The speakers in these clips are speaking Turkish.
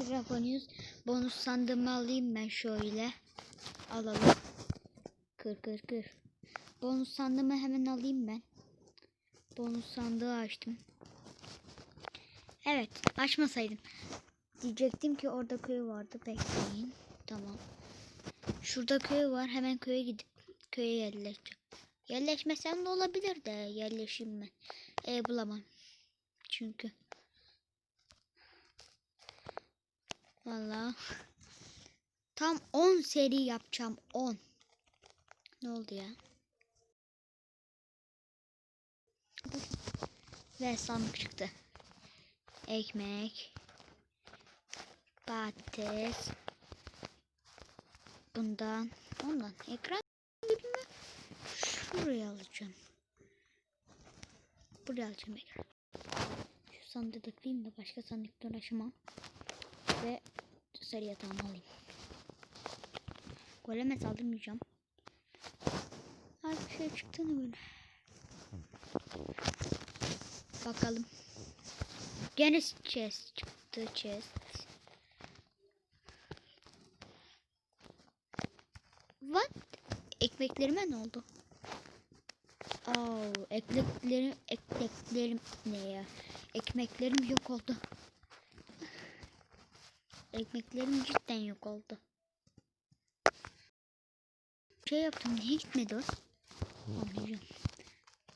Dragonus bonus sandığımı alayım ben şöyle. Alalım. Kır kır kır. Bonus sandığımı hemen alayım ben. Bonus sandığı açtım. Evet açmasaydım. Diyecektim ki orada köy vardı. Bekleyin. Tamam. Şurada köy var. Hemen köye gidip köye yerleşeceğim. Yerleşmesem de olabilir de yerleşeyim ben. E bulamam. Çünkü. Vallahi tam 10 seri yapacağım 10. Ne oldu ya? Ve sandık çıktı. Ekmek. Patates. Bundan. Ondan. Ekran gibi? Şuraya alacağım. Buraya alacağım ekran. Şu sandığı da kırayım da başka sandıkta uğraşamam. Ve sarı yatağımı alayım. Goleme saldırmayacağım. Bir şey çıktı mı böyle? Bakalım. Gene chest çıktı chest. What? Ekmeklerime ne oldu? Oh, ekmeklerim, ekmeklerim ne ya? Ekmeklerim yok oldu. Ekmeklerim cidden yok oldu. Şey yaptım niye gitmedi o? Anlayacağım.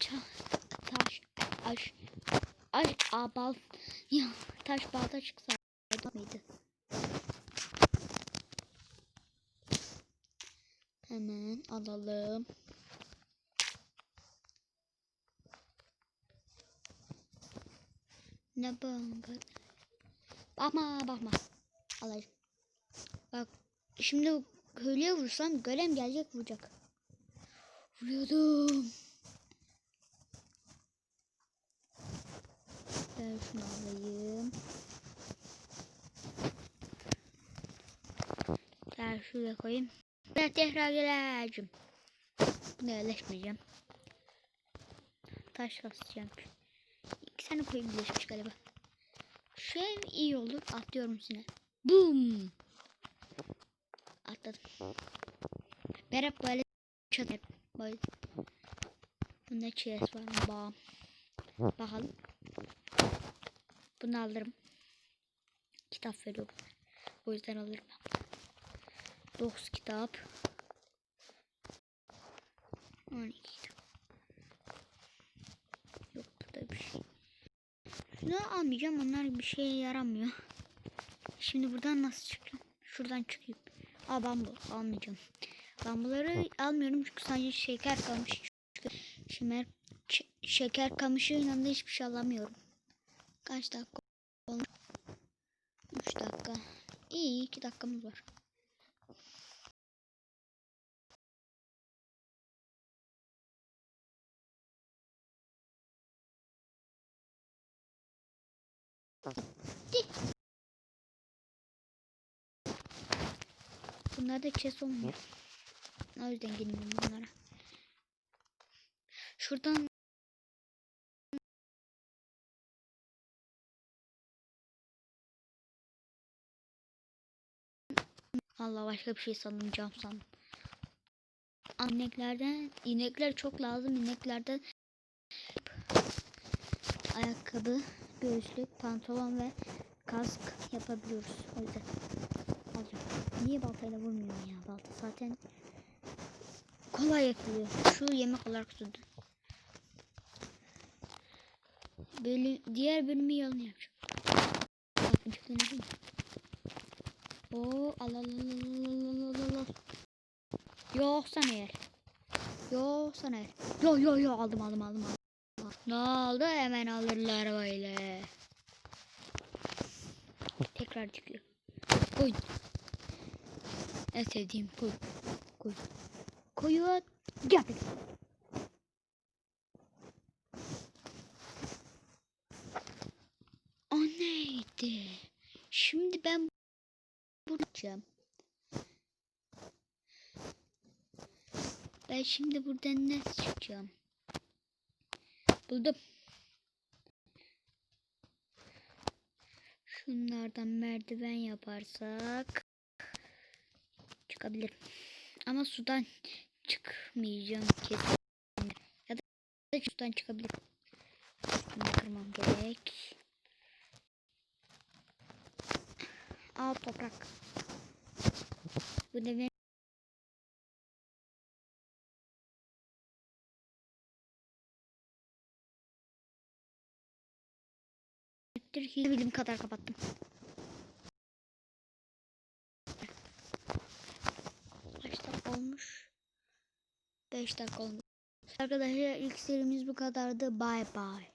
Ça, taş, aş, aş, a, bal, ya taş balda çıksa mıydı? Hemen alalım. Ne bakın? Bakma bakma. Alayım. Bak şimdi köylüye vursam golem gelecek vuracak. Vuruyordum. Ben şunu alayım. Gel şuraya koyayım. Ben tekrar geleceğim. Buna yerleşmeyeceğim. Taş kasacağım. İki tane koyun birleşmiş galiba. Şu ev iyi olur. Atlıyorum üstüne. Boom. Atladım. Ben hep böyle çatır. Böyle. Bunda chest var. Bam. Bakalım. Bunu alırım. Kitap veriyor. O yüzden alırım ben. 9 kitap. 12 kitap. Yok burada bir şey. Şunu almayacağım. Onlar bir şeye yaramıyor. Şimdi buradan nasıl çıkacağım? Şuradan çıkayım. Aa bambu almayacağım. Bambuları almıyorum çünkü sadece şeker kamışı. Çünkü Şemer, ş- şeker kamışı yanında hiçbir şey alamıyorum. Kaç dakika olmuş? 3 dakika. İyi 2 dakikamız var. Bunlarda chest olmuyor. O yüzden girmiyorum bunlara. Şuradan Allah başka bir şey sandım cam sandım. İneklerden inekler çok lazım. İneklerden ayakkabı, göğüslük, pantolon ve kask yapabiliyoruz. O yüzden. Niye baltayla vurmuyorum ya? Balta zaten kolay yakılıyor. Şu yemek olarak tuttu. Böyle diğer bölümü yalın yapacağım. Bak gıcıklanayım. Oo al al al al al al. Yoksan eğer. Yoksan eğer. Yo yo yo aldım aldım aldım. aldım. Ne oldu hemen alırlar böyle. Tekrar çıkıyor. Oy. En sevdiğim koy. Koy. Koyu gel. O neydi? Şimdi ben bulacağım. Ben şimdi buradan nasıl çıkacağım? Buldum. Şunlardan merdiven yaparsak çıkabilir. Ama sudan çıkmayacağım kesin. Ya da sudan çıkabilir. Bunu kırmam gerek. Al toprak. Bu da benim bilim kadar kapattım. Kaç dakika olmuş? 5 dakika olmuş. Arkadaşlar ilk serimiz bu kadardı. Bye bye.